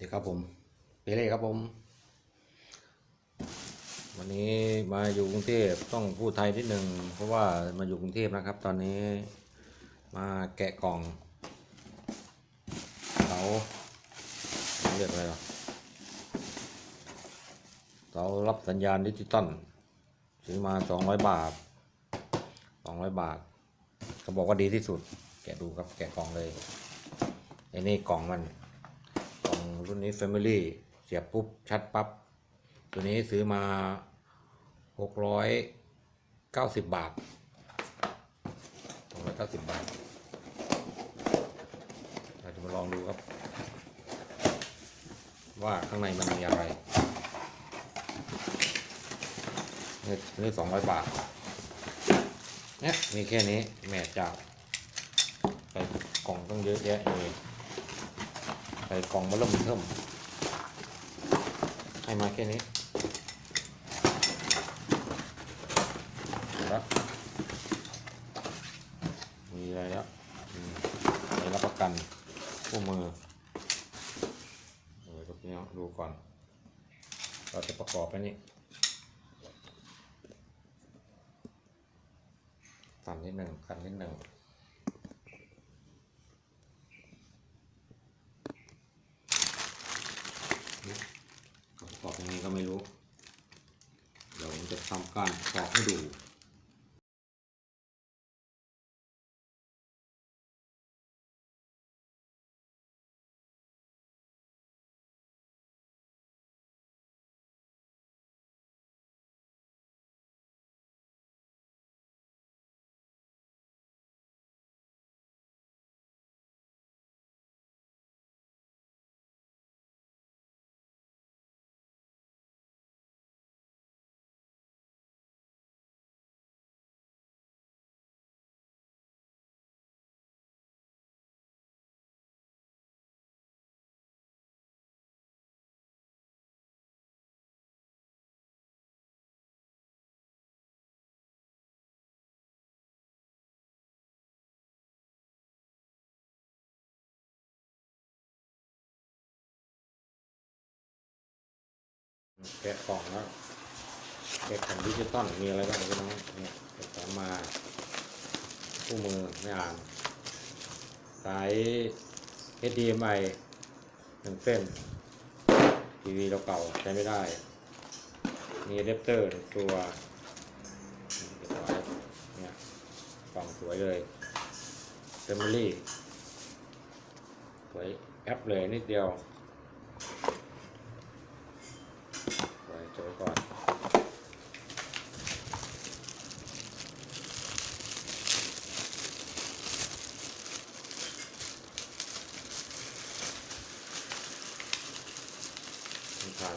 ดีครับผมเปเล่ครับผม วันนี้มาอยู่กรุงเทพต้องพูดไทยนิดหนึ่งเพราะว่ามาอยู่กรุงเทพนะครับ ตอนนี้มาแกะกล่องเสาเรียกอะไรวะเสารับสัญญาณดิจิตอลซื้อมาสองร้อยบาทสองร้อยบาทเขาบอกว่าดีที่สุด แกะดูครับแกะกล่องเลยไอ้นี่กล่องมัน รุ่นนี้ Family เสียบปุ๊บ ชัดปับ๊บ ตัวนี้ซื้อมา 690 บาท690 บาท เราจะมาลองดูครับ ว่าข้างในมันมีอะไรนี่นี่200บาทเนี่ยมีแค่นี้แม่จ้าใส่กล่องต้องเยอะแยะเลย ใส่กล่องมาเริ่มเทิมให้มาแค่นี้แล้วมีอะไรแล้วอืมไปรับประกันคู่มือเออตรงนี้ดูก่อน เราจะประกอบไปนี่ตันนิดหนึ่งกันนิดหนึ่ง เขา ปอกยังไงก็ไม่รู้ เดี๋ยวผมจะทำการปอกให้ดู แกะกล่องแล้วแกะแผ่นดิจิตอลมีอะไรบ้างพี่น้องเนี่ยแถมมาคู่มือไม่อ่าน สาย HDMI หนึ่งเส้นทีวีเราเก่าใช้ไม่ได้ มีอะแดปเตอร์ตัวเก็บไว้เนี่ยกล่องสวยเลย Family สวยแอปเลยนิดเดียว ไว้เจอก่อน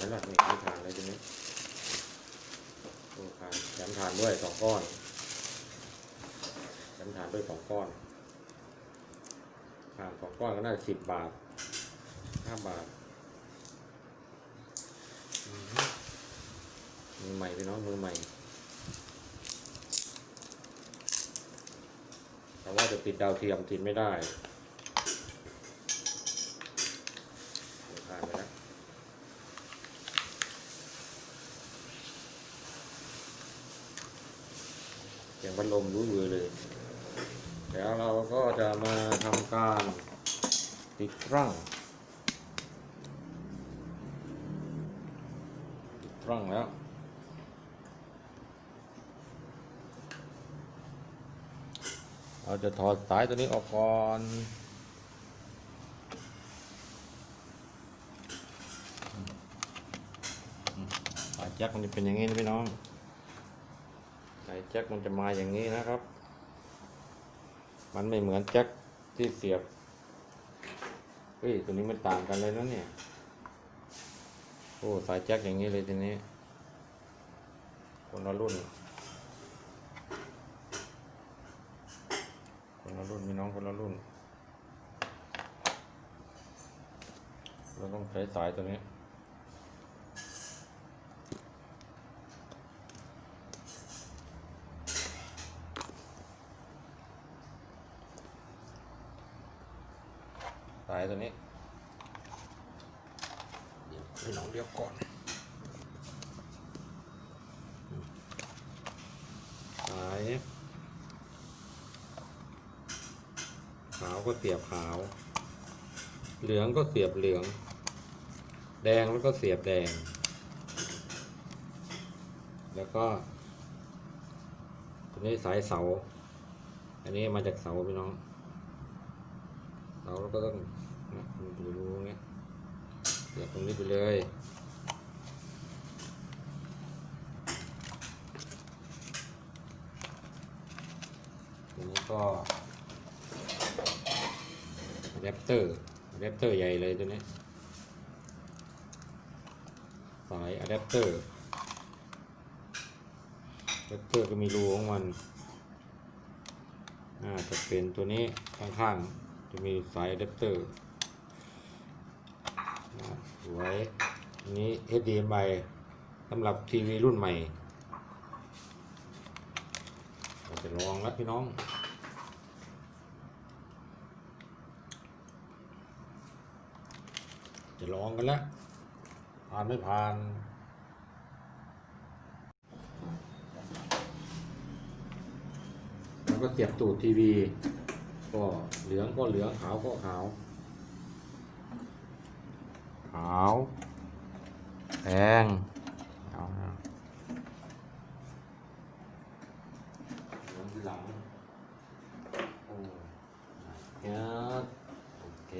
มีฐานไหล่ะนี่มีฐานอะไรตรงนี้โอ้ฐานแถมฐานด้วยสองก้อนแถมฐานด้วยสองก้อนฐานสองก้อนก็น่าจะสิบบาทห้าบาทมือใหม่พี่น้องมือใหม่แต่ว่าจะติดดาวเทียมติดไม่ได้เดี๋ยวผ่านไปแล้วเสียงพัดล มรู้เบือเลย แล้วเราก็จะมาทำการติดตั้งติดตั้งแล้วเราจะถอดสายตัวนี้ออกก่อนสายแจ็คมันจะเป็นอย่างนี้นะพี่น้อง แจ็คมันจะมาอย่างนี้นะครับ มันไม่เหมือนแจ็คที่เสียบเฮ้ยตัวนี้มันต่างกันเลยนะเนี่ย โอ้สายแจ็คอย่างนี้เลยทีนี้ คนละรุ่น คนละรุ่นมีน้องคนละรุ่น เราต้องใช้สายตัวนี้ ตัวนี้พี่น้องเดี๋ยวก่อนสายขาวก็เสียบขาว เหลืองก็เสียบเหลือง แดงแล้วก็เสียบแดง แล้วก็ตัวนี้สายเสา อันนี้มาจากเสาพี่น้องเสาแล้วก็ต้อง นะมันดูรูเงี้ยเสียบตรงนี้ไปเลยทีนี้ก็อะแดปเตอร์อะแดปเตอร์ใหญ่เลยตัวนี้สายอะแดปเตอร์อะแดปเตอร์ก็มีรูของมันน่าจะเป็นตัวนี้ข้างๆ จะมีสายอะแดปเตอร์ สวยนี้ HDMI สำหรับทีวีรุ่นใหม่เราจะลองแล้วพี่น้อง จะลองกันแล้ว ผ่านไม่ผ่านแล้วก็เสียบตูดทีวี ก็เหลืองก็เหลืองขาวก็ขาวขาวแดงเอานะเหลือสิหลังโอ้เนี่ยโอเค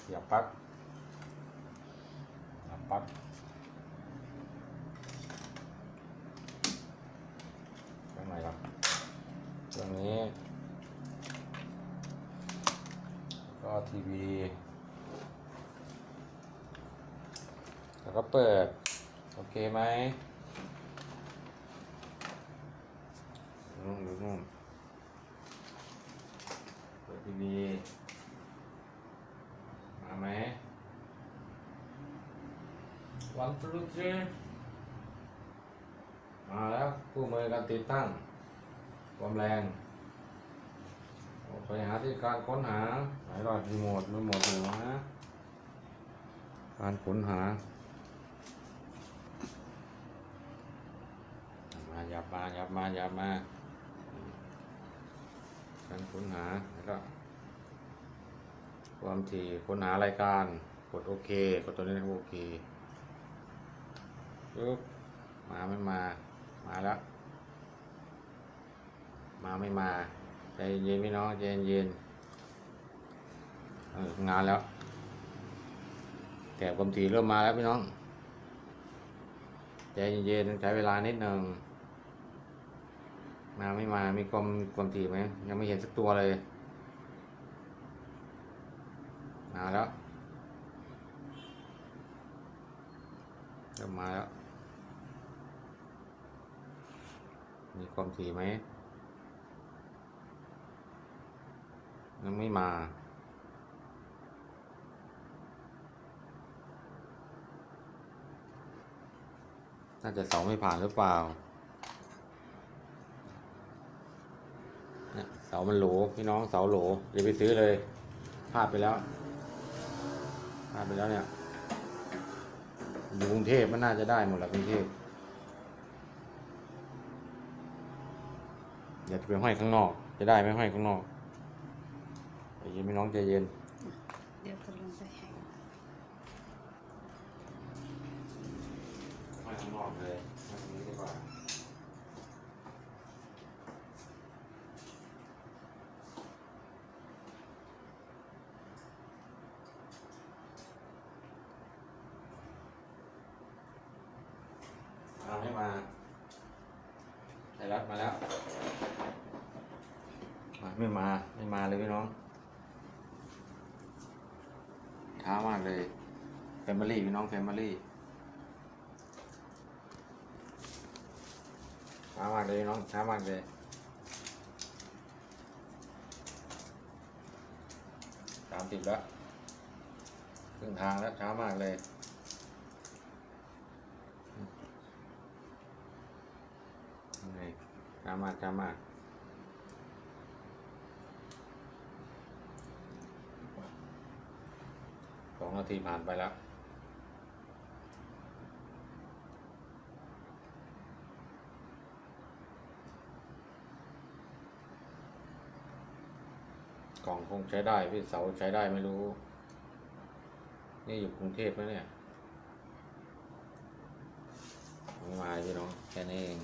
เสียบปลั๊กเสียบปลั๊กข้างในครับตรงนี้ ก็ทีวี แล้ว ก็เปิด โอเคไหมนู่นดูนู่นเปิดทีวีมาไหมวันพรุ่งนี้มาแล้วคู่มือการติดตั้ง ความแรงออกไปหาที่การค้นหาไหนรอดรีโมทรีโมทอยู่นะการค้นหา มา หยับมาหยับมาหยับมาการค้นหาแล้วก็ความถี่ค้นหารายการกดโอเคกดตัวนี้นะโอเคปึ๊บมาไม่มา มาแล้ว มาไม่มา ใจเย็นพี่น้องใจเย็นเอองานแล้ว แต่ความถี่เริ่มมาแล้วพี่น้องใจเย็นๆใช้เวลานิดหนึ่ง มาไม่มามีความความถีไหมยังไม่เห็นสักตัวเลย มาแล้วเริ่มมาแล้ว มีความถี่ไหมยังไม่มาน่าจะเสาไม่ผ่านหรือเปล่า เสามันโหลพี่น้องเสาโหลเดี๋ยวไปซื้อเลยพลาดไปแล้วพลาดไปแล้วเนี่ยอยู่กรุงเทพมันน่าจะได้หมดแหละกรุงเทพอย่าจะไปห้อยข้างนอก จะได้ไม่ห้อยข้างนอกใจเย็นพี่น้องใจเย็น เดี๋ยวก็ลงไปแข่งห้อยข้างนอกเลยห้อยตรงนี้ดีกว่าเอาไม่มา ไทยรัฐมาแล้วมาไม่มาไม่มาเลยพี่น้องช้ามากเลยแฟมิลี่พี่น้องแฟมิลี่ช้ามากเลยพี่น้องช้ามากเลยสามสิบแล้วครึ่งทางแล้วช้ามากเลย ล้ามากกามากสองนาทีผ่านไปแล้วกล่องคงใช้ได้พี่เสาใช้ได้ไม่รู้ นี่อยู่กรุงเทพนะเนี่ยมาพี่น้องแค่นี้เอง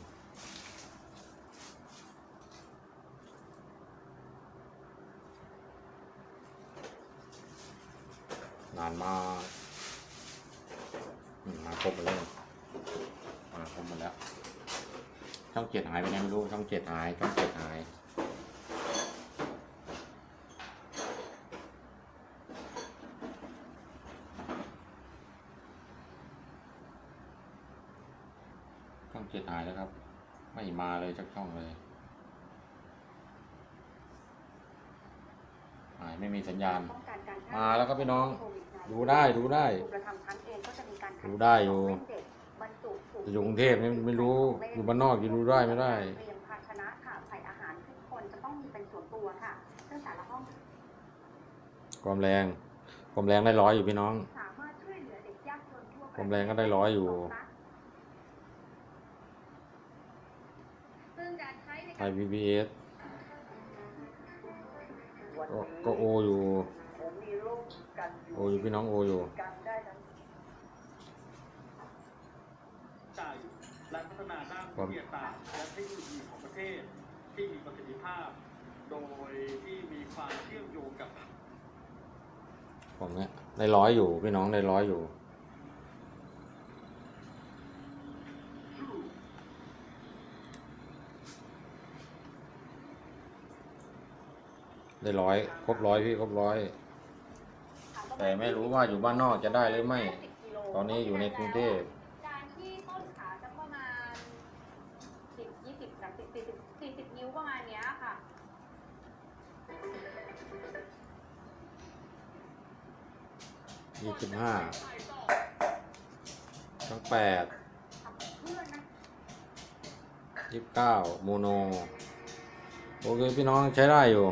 นานมากอืมมาครบหมดเลยมาครบหมดแล้ว ช่องเจ็ดหายไปไหนไม่รู้ ช่องเจ็ดหาย ช่องเจ็ดหาย ช่องเจ็ดหายแล้วครับ ไม่มาเลยสักช่องเลย หายไม่มีสัญญาณป้องกันการแพร่มาแล้วครับพี่น้องโควิ ด19ดูได้ดูได้ผู้กระทำทั้งเองก็จะมีการคัดูได้อยู่ขงเล่นเด็กบรรจุถุอยู่กรุงเทพนี่ไม่รู้อยู่บ้านนอกจะดูได้ไม่ได้เตรียมภาชนะค่ะใส่อาหารทุกคนจะต้องมีเป็นส่วนตัวค่ะซึ่งแต่ละห้องความแรงความแรงได้ร้อยอยู่พี่น้องสามารถช่วยเหลือเด็กยากจนทั่วประเทศผมแรงก็ได้ร้อยอยู่ซึ่งการใช้ในไทการย PBS ก็ก็โออยู่ ผมมีลูกกันอยู่ โออยู่พี่น้องโออยู่กันได้ทั้งใจและพัฒนาด้านวิทยาศาสตร์และเทคโนโลยีของประเทศที่มีประสิทธิภาพ โดยที่มีความเชื่อมโยงกับ ผมเนี้ยได้ร้อยอยู่พี่น้องได้ร้อยอยู่ได้ร้อยครบร้อยพี่ครบร้อย แต่ไม่รู้ว่าอยู่บ้านนอกจะได้หรือไม่ ตอนนี้อยู่ในกรุงเทพการที่ต้นขาจะประมาณสิบยี่สิบสามสิบสี่สิบสี่สิบนิ้วประมาณเนี้ยค่ะ ยี่สิบห้าทั้งแปดทำกับเพื่อนนะยี่สิบเก้าโมโน โอเค พี่น้องใช้ได้อยู่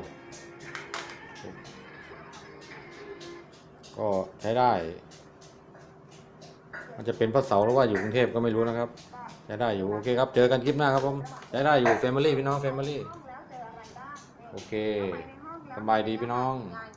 ก็ใช้ได้ มันจะเป็นพระเสาหรือว่าอยู่กรุงเทพก็ไม่รู้นะครับ ใช้ได้อยู่โอเคครับ เจอกันคลิปหน้าครับผม ใช้ได้อยู่ Family พี่น้อง Family ห้องแล้วเจออะไรบ้างโอเคเข้าไปในห้องแล้วสบายดีพี่น้องงาน